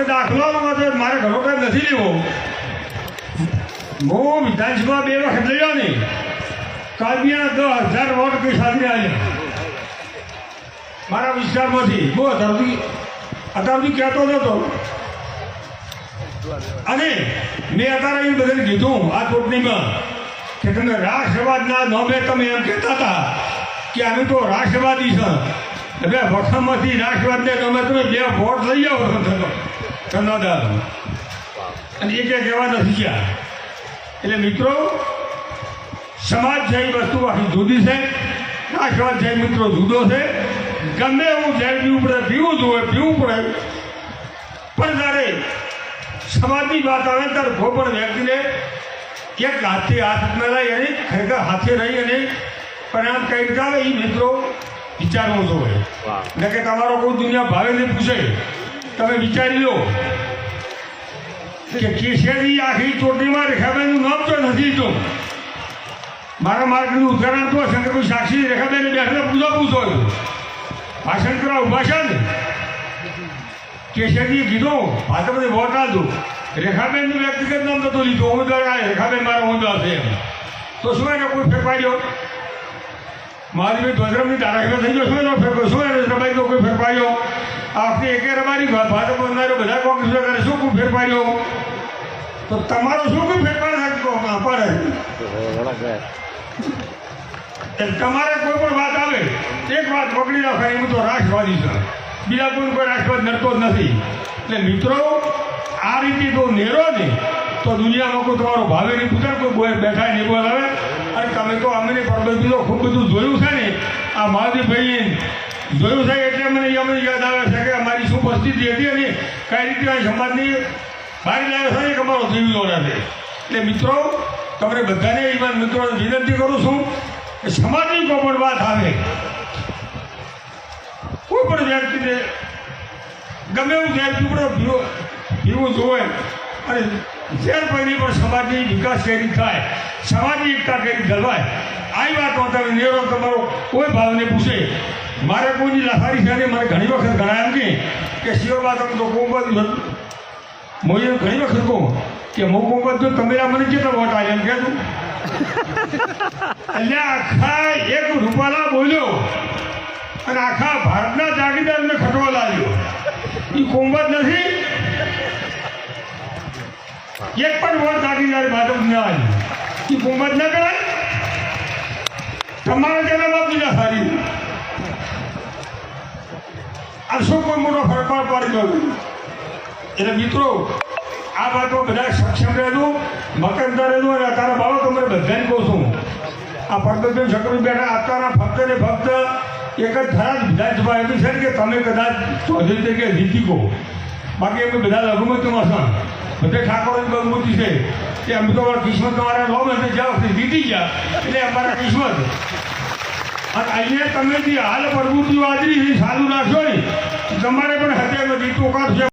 આપણે દાખલામાં તો મારે ઘણો ટાઈમ નથી લેવો. હું વિધાનસભા બે વખત લઈ ને કાલબિયાના દસ હજાર વોટ કઈ સાથે આવ્યા મારા વિસ્તારમાંથી. બહુ અત્યારથી અત્યારથી કહેતો નહોતો અને મેં અત્યારે એ બધાને કીધું, આ ચૂંટણીમાં, કે તમે રાષ્ટ્રવાદના નોમે તમે એમ કહેતા હતા કે અમે તો રાષ્ટ્રવાદી છે. એટલે વખતમાંથી રાષ્ટ્રવાદને તમે તમે બે વોટ લઈ આવો કન્નાદાર અને એક એક એવા નથી ગયા. એટલે મિત્રો સમાજ છે વસ્તુ આખી જુદી છે. સમાજ એ મિત્રો જુદો છે. ગમે એવું ઝેર પીવું પડે પીવું જોઈએ પીવું પડે. પણ જ્યારે સમાજની વાત આવે ત્યારે કોઈ પણ વ્યક્તિને એક હાથથી હાથ મેળાઈ અને ખરેખર હાથે રહી અને પરિણામ કઈ રીતે આવે એ મિત્રો વિચારવું જોઈએ. એટલે કે તમારો કોઈ દુનિયા ભાવે નહીં પૂછે. તમે વિચારી લો કે કેસરી આખી ચોટીમાં રેખાબેનનું નામ નથી તો. મારા માર્ગનું ઉદાહરણ તો શંકરભાઈ સાક્ષી રેખાબેન બેઠને પૂછો પૂછો ભાષણ કરવા ઊભા છે ને? કેશરીએ બધી ભાજપને વોટ આપજો રેખાબેનનું વ્યક્તિગત નામ નતું લીધું. ઉમેદવાર આ રેખાબેન મારા ઉમેદવાર છે તો શું કોઈ ફેરફાર્યો ભાઈ ધ્વજરમની ધારાસભ્ય થઈ ગયો શું એને રબાઈનો કોઈ ફેર પાડ્યો આ વખતે એકે રબારી ભાજપ બંધાયો બધા કોંગ્રેસ કરે, શું કોઈ ફેર પાડ્યો તો તમારો શું કોઈ ફેરફાર થાય પડે તમારે કોઈ પણ વાત આવે, એક વાત પકડી રાખવાની હું તો રાષ્ટ્રવાદી છું. બીજા કોઈ કોઈ રાષ્ટ્રવાદ નડતો જ નથી. એટલે મિત્રો, આ રીતે જો નેરો ને, તો દુનિયામાં કોઈ તમારો ભાવે નહીં પૂછે કોઈ બોય બેઠા નહીં બોલાવે અને તમે તો અમને પરબત બીજો ખૂબ બધું જોયું છે ને, આ મહાદેવભાઈ જોયું છે એટલે મને અમને યાદ આવે છે કે અમારી શું પરિસ્થિતિ હતી અને કઈ રીતે સમાજની બહાર લાવ્યો છે ને કે અમારો જીવ નથી એટલે મિત્રો તમને બધાને એવા મિત્રોને વિનંતી કરું છું કે સમાજની કોઈ પણ વાત આવે, કોઈ પણ વ્યક્તિને ગમે એવું ઝેર ટુકડો પીવો જોવે અને ઝેર પૈની પણ સમાજની વિકાસ કેરી થાય, સમાજની એકતા કઈ રીતે જળવાય આવી વાતો તમે નેરો તમારો કોઈ ભાવને પૂછે. મારે કોઈની લાફારી છે મને ઘણી વખત ઘણા એમ કે શિવબા તમે તો કોંબત હું એમ ઘણી વખત કહું કે હું કોંબત જો તમે મને કેટલો વોટ આવ્યા એમ કહેતું એટલે આખા એક રૂપાલા બોલ્યો. અને આખા ભારતના જાગીરદારને ખટવા લાગ્યો. એ કોંબત નથી. એક પણ વોટ જાગીદાર ભાજપ ના આવ્યો એ કોંબત ના કરાય તમારે તેના બાપ દીધા સારી આ શું કોઈ મોટો ફરફાર પાડી દો એટલે મિત્રો, આ વાતો બધા સક્ષમ રહેજો મકનતા રહેજો અને અત્યારે બાળકો તમને બધાને કહું છું. આ પરબતભાઈ શકરી બેઠા અત્યારના ફક્ત ને ફક્ત એક જ થરા વિધાનસભા એવી છે કે તમે કદાચ ચૌધરી તરીકે જીતી કહો બાકી અમે બધા લઘુમતીમાં છે. બધે ઠાકોરની લઘુમતી છે. કે અમે તો કિસ્મત તમારા લો એટલે જાઓ જીતી ગયા. એટલે અમારા કિસ્મત. અહીંયા તમે જે હાલ પ્રવૃત્તિઓ આજરી ચાલુ રાખશો ને તમારે પણ હત્યામાં જીતો કાઢશે